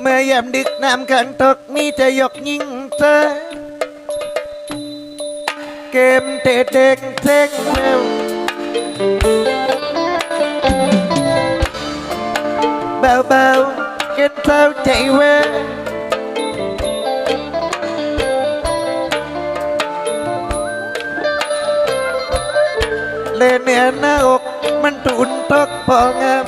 เมื่อยามดึกน้ำขังตกมีจะยกยิงเธอเกมเตะเด็กเท่งเร็วเบาๆเกินเท้าใจเวเลนเนื้อหน้าอกมันตุนตกพองาม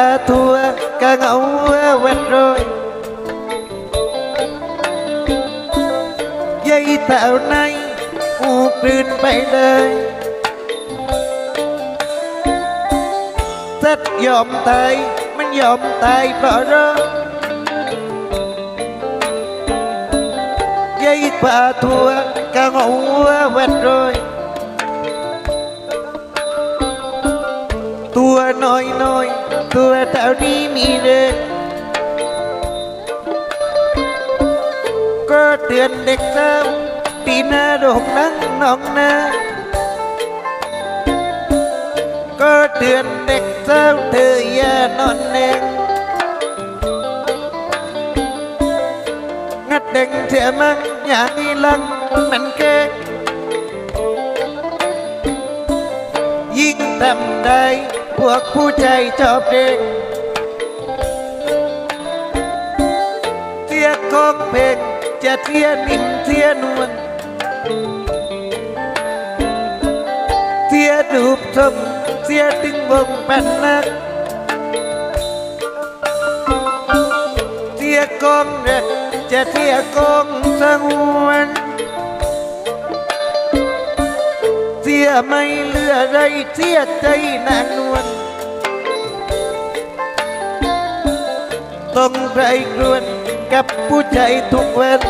กียรตินักกูเกลียดผู้ชักยัยเต่าในกะเทงไงเท งาหมูไม่ผิดที่ไม่คิดว่าเธอยัยกว่าทัวกะเหงาเวทโรยยัยเต่าในอูกลืนไปเลยสัตว์ยอนเพราะรักเวัดโรยตัวน้อยน้อยๆตัวเต่านี้มีเรื่องก็เตือนเด็กสาวตีหน้าโดกนั่งนองนาก็เตือนเด็กสาวเธออย่านอนเน่งงัดเด้งเถอะมั้งอย่างนี้ลังมันแก่ยิ่งทำได้ พวกผู้ใจชอบเด็กเทียกองเพลงจะเทียนิ่มเทียนวลเทียดูบชมเทียดึงวงแป้นนักเทียกองเด็กจะเทียกองสังวน ยไม่เหลือไรเทียใจนางนวลต้องใครกรวนกับผู้ใจทุกเวัน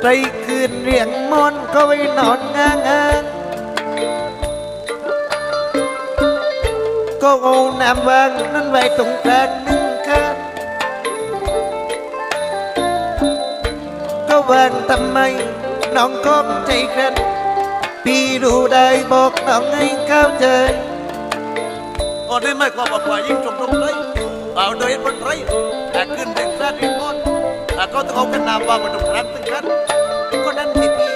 ใจคืนเรียงมอนก็ไว้นอนงางงานก็เอาน้ำวางนั้นไว้ตรงกลางหนึ่งข้าง วางทำไม น้องก้มใจกันพี่รู้ได้บอกน้องให้เข้าใจตอนนี้ไม่ความบอกว่ายิ่งจงตรงเลยเอาโดยบนไรแต่ขึ้นเด็กแรกอีกคนแต่ก็ต้องเอากันนามว่ามาตรงครั้งตึงกันก็นั่นสิพี่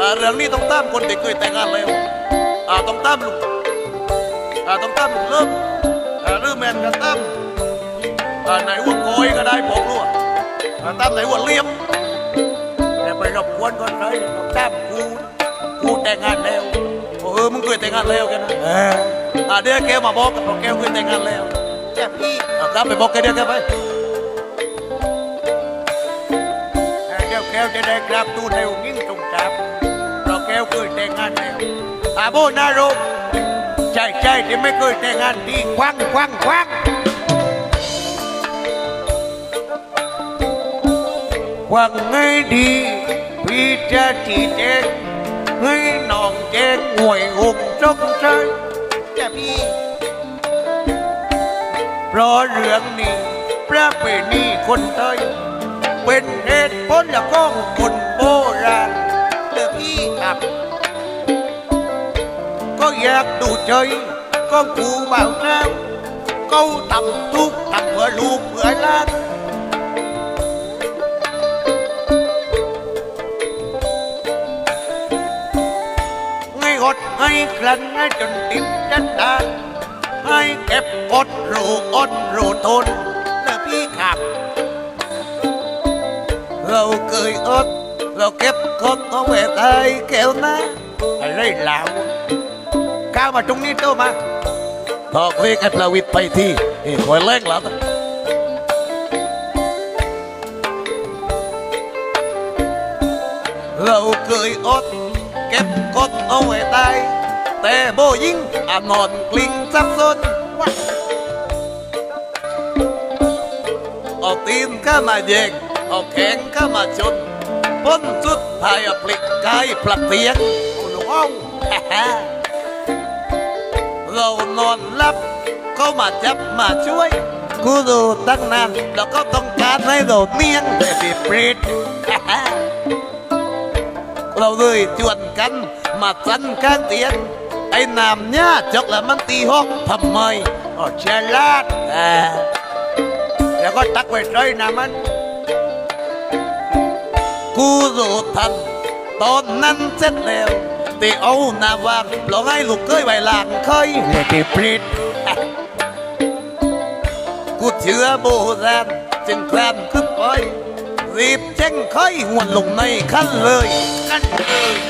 อ่าเรื่องนี้ต้องตามคนที่เคยแต่งงานแล้วอ่าต้องตามลุงอ่าต้องตามลุงเริ่มอ่าหรือแมนกันตามอ่าไหนว่าโกยก็ได้บอกรู้อ่าตามไหนว่าเลี้ยม รบกวนคนเลยต้องตามกูกูแต่งงานแล้วโอ้เออมึงเคยแต่งงานแล้วกันนะเอออ่าเดี๋ยวแกมาบอกกับแกเคยแต่งงานแล้วจ้ะพี่เอาครับไปบอกแกเดี๋ยวแกไปเดี๋ยวแกวจะได้กราบตูนในองค์ยิ่งตรงกราบเราแกวเคยแต่งงานแล้วอาโบนารมใช่ใช่ที่ไม่เคยแต่งงานดีควังควังควังควังไงดี พี่จะชี้แจงให้น้องแจงหวยองค์สงสัยจ้ะพี่เพราะเรื่องนี้พระเพณีคนไทยเป็นเหตุผลและของคนโบราณเด้อพี่ครับ ก็อยากดูใจก็กูเบาเจ้าเขาทำทุกข์ทำเพื่อลูกเพื่อล้าน ดให้กลั้นให้จนติดดันดานให้เก็บอดรูอดรูทนนะพี่ครับ เราเคยอด เราเก็บคนเอาไว้ไอ้แก้วนะอะไรเล่าก้าวมาตรงนี้โตมาตอกเวกันประวิทย์ไปที่เอ้คอยแรงแล้วเราเคยอด เก็บกดเอาไว้ได้แต่โบยิงอานอนกลิ้งซับซนเอาตีนข้ามาแยงเอาแขงข้ามาชนพ้นสุดท้ายอพลิกกายผลักเตียงโอ้อาฮ่าฮ่าเรานอนหลับเขามาจับมาช่วย กูดูตั้งนานแล้วก็ต้องการให้เราเนียงแต่พี่ปรีด เราเลยชวนกันมาสันข้างเตียงไอ้น้ำเนี่ยจกล้วมันตีห้องทำไมอ๋อเชลาดอ่าแล้วก็ตักไว้ด้วยนะมัน กูรู้ทันตอนนั้นเสร็จแล้วตีเอาหน้าวางลองให้ลูกเคยไว้หลางเคยเลยตีปริดกูเชื่อโบราณจึงแคลนขึ้นไป รีบเจ้งค่อยหวนลงในขั้นเลยกันเลย